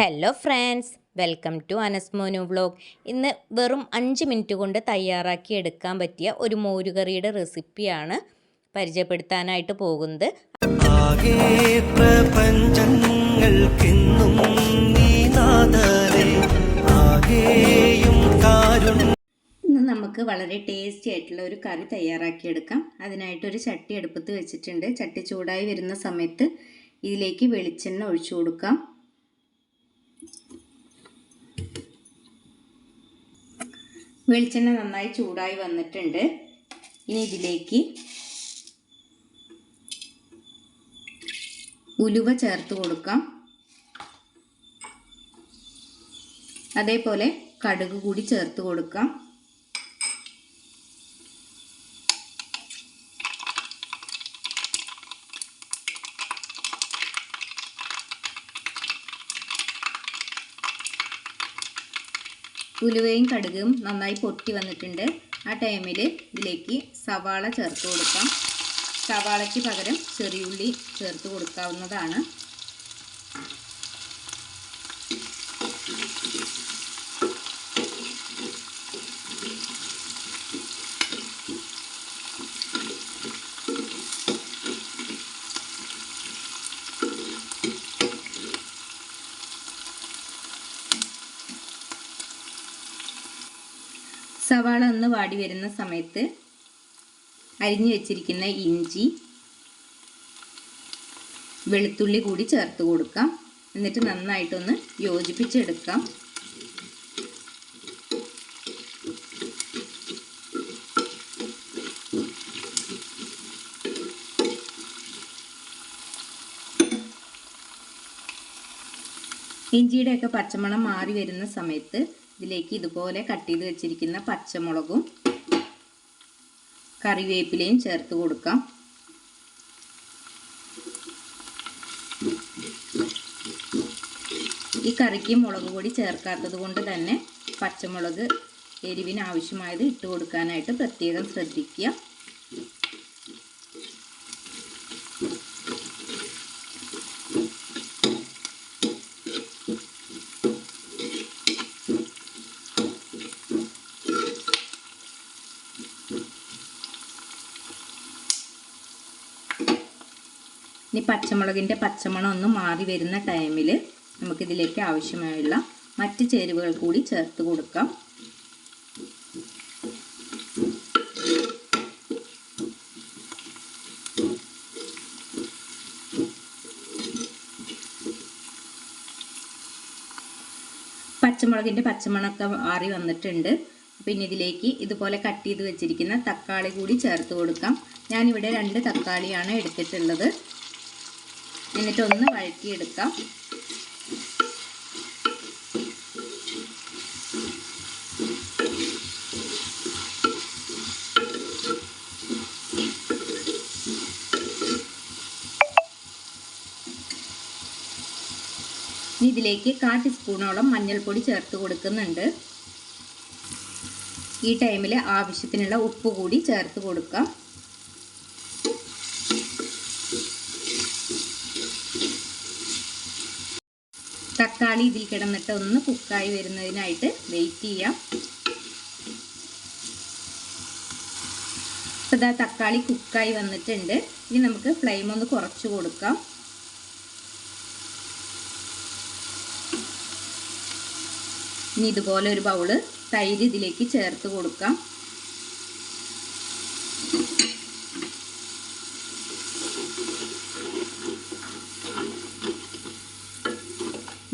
Hello friends welcome to Anasmonu vlog ഇന്ന് വെറും അഞ്ച് മിനിറ്റ് കൊണ്ട് തയ്യാറാക്കി എടുക്കാൻ പറ്റിയ ഒരു മോരുകറിയുടെ റെസിപ്പിയാണ് പരിചയപ്പെടുത്താനായിട്ട് പോകുന്നത്. ഇന്ന് നമുക്ക് വളരെ ടേസ്റ്റി ആയിട്ടുള്ള ഒരു കറി തയ്യാറാക്കിയെടുക്കാം അതിനായിട്ടൊരു ചട്ടി അടുപ്പത്ത് വെച്ചിട്ടുണ്ട്. ചട്ടി ചൂടായി വരുന്ന സമയത്ത് ഇതിലേക്ക് വെളിച്ചെണ്ണ ഒഴിച്ചു കൊടുക്കാം. വെളിച്ചെണ്ണ നന്നായി ചൂടായി വന്നിട്ടുണ്ട്. ഇനി ഇതിലേക്ക് ഉലുവ ചേർത്ത് കൊടുക്കാം. അതേപോലെ കടുക് കൂടി ചേർത്ത് കൊടുക്കാം. ഉലുവയും കടുകും നന്നായി പൊട്ടി വന്നിട്ടുണ്ട്. ആ ടൈമിൽ ഇതിലേക്ക് സവാള ചേർത്ത് കൊടുക്കാം. സവാളയ്ക്ക് പകരം ചെറിയുള്ളി ചേർത്ത് കൊടുക്കാവുന്നതാണ്. സവാള ഒന്ന് വാടി വരുന്ന സമയത്ത് അരിഞ്ഞു വെച്ചിരിക്കുന്ന ഇഞ്ചി വെളുത്തുള്ളി കൂടി ചേർത്ത് കൊടുക്കാം. എന്നിട്ട് നന്നായിട്ടൊന്ന് യോജിപ്പിച്ചെടുക്കാം. ഇഞ്ചിയുടെയൊക്കെ പച്ചമണം മാറി വരുന്ന സമയത്ത് ഇതിലേക്ക് ഇതുപോലെ കട്ട് ചെയ്ത് വെച്ചിരിക്കുന്ന പച്ചമുളകും കറിവേപ്പിലയും ചേർത്ത് കൊടുക്കാം. ഈ കറിക്ക് മുളക് പൊടി ചേർക്കാത്തത് കൊണ്ട് തന്നെ പച്ചമുളക് എരിവിന് ആവശ്യമായത് ഇട്ട് കൊടുക്കാനായിട്ട് പ്രത്യേകം ശ്രദ്ധിക്കുക. ഇനി പച്ചമുളകിന്റെ പച്ചമണം ഒന്ന് മാറി വരുന്ന ടൈമിൽ നമുക്കിതിലേക്ക് ആവശ്യമായുള്ള മറ്റ് ചേരുവകൾ കൂടി ചേർത്ത് കൊടുക്കാം. പച്ചമുളകിന്റെ പച്ചമണമൊക്കെ മാറി വന്നിട്ടുണ്ട്. പിന്നെ ഇതിലേക്ക് ഇതുപോലെ കട്ട് ചെയ്ത് വെച്ചിരിക്കുന്ന തക്കാളി കൂടി ചേർത്ത് കൊടുക്കാം. ഞാനിവിടെ രണ്ട് തക്കാളിയാണ് എടുത്തിട്ടുള്ളത്. എന്നിട്ട് ഒന്ന് വഴറ്റിയെടുക്കാം. ഇനി ഇതിലേക്ക് കാ ടീസ്പൂണോളം മഞ്ഞൾപ്പൊടി ചേർത്ത് കൊടുക്കുന്നുണ്ട്. ഈ ടൈമിൽ ആവശ്യത്തിനുള്ള ഉപ്പ് കൂടി ചേർത്ത് കൊടുക്കാം. തക്കാളി ഇതിൽ കിടന്നിട്ട് ഒന്ന് കുക്കായി വരുന്നതിനായിട്ട് വെയിറ്റ് ചെയ്യാം. അപ്പോൾ ഇതാ തക്കാളി കുക്കായി വന്നിട്ടുണ്ട്. ഇനി നമുക്ക് ഫ്ലെയിം ഒന്ന് കുറച്ച് കൊടുക്കാം. ഇനി ഇതുപോലെ ഒരു ബൗൾ തൈര് ഇതിലേക്ക് ചേർത്ത് കൊടുക്കാം.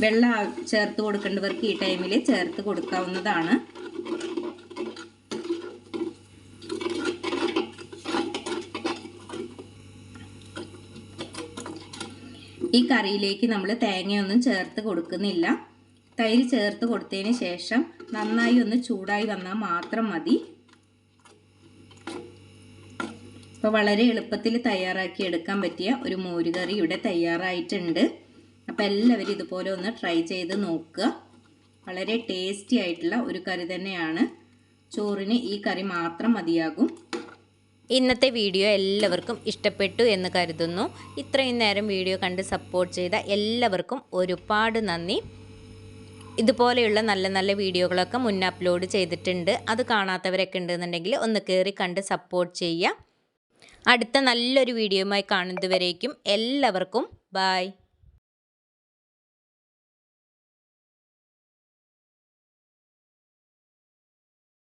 വെള്ളം ചേർത്ത് കൊടുക്കേണ്ടവർക്ക് ഈ ടൈമിൽ ചേർത്ത് കൊടുക്കാവുന്നതാണ്. ഈ കറിയിലേക്ക് നമ്മൾ തേങ്ങയൊന്നും ചേർത്ത് കൊടുക്കുന്നില്ല. തൈര് ചേർത്ത് കൊടുത്തതിന് ശേഷം നന്നായി ഒന്ന് ചൂടായി വന്നാൽ മാത്രം മതി. അപ്പോൾ വളരെ എളുപ്പത്തിൽ തയ്യാറാക്കി എടുക്കാൻ പറ്റിയ ഒരു മോരുകറി ഇവിടെ തയ്യാറായിട്ടുണ്ട്. അപ്പോൾ എല്ലാവരും ഇതുപോലെ ഒന്ന് ട്രൈ ചെയ്ത് നോക്കുക. വളരെ ടേസ്റ്റി ആയിട്ടുള്ള ഒരു കറി തന്നെയാണ്. ചോറിന് ഈ കറി മാത്രം മതിയാകും. ഇന്നത്തെ വീഡിയോ എല്ലാവർക്കും ഇഷ്ടപ്പെട്ടു എന്ന് കരുതുന്നു. ഇത്രയും നേരം വീഡിയോ കണ്ട് സപ്പോർട്ട് ചെയ്ത എല്ലാവർക്കും ഒരുപാട് നന്ദി. ഇതുപോലെയുള്ള നല്ല നല്ല വീഡിയോകളൊക്കെ മുന്നേ അപ്ലോഡ് ചെയ്തിട്ടുണ്ട്. അത് കാണാത്തവരൊക്കെ ഉണ്ടെന്നുണ്ടെങ്കിൽ ഒന്ന് കയറി കണ്ട് സപ്പോർട്ട് ചെയ്യുക. അടുത്ത നല്ലൊരു വീഡിയോയുമായി കാണുന്നതുവരേക്കും എല്ലാവർക്കും ബായ്